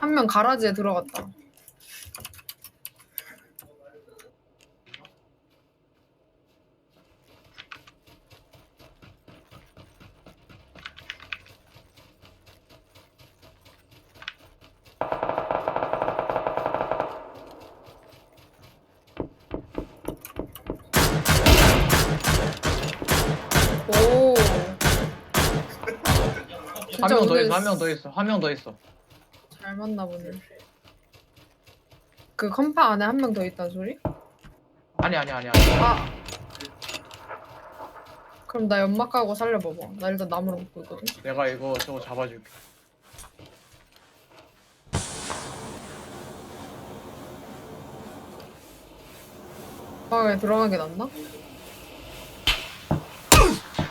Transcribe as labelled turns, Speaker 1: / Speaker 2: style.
Speaker 1: 한 명 가라지에 들어갔다. 오.
Speaker 2: 한
Speaker 1: 진짜
Speaker 2: 명더
Speaker 1: 오늘
Speaker 2: 있어 한 명 더 있어 한 명 더 있어
Speaker 1: 잘 맞나 보네. 그 컴파 안에 한 명 더 있다는 소리?
Speaker 2: 아니 아니 아니 아니
Speaker 1: 아. 그럼 나 연막 가고 살려봐봐. 나 일단 나무로 먹고 있거든.
Speaker 2: 내가 이거 저거 잡아줄게
Speaker 1: 방에 들어가는 게 낫나?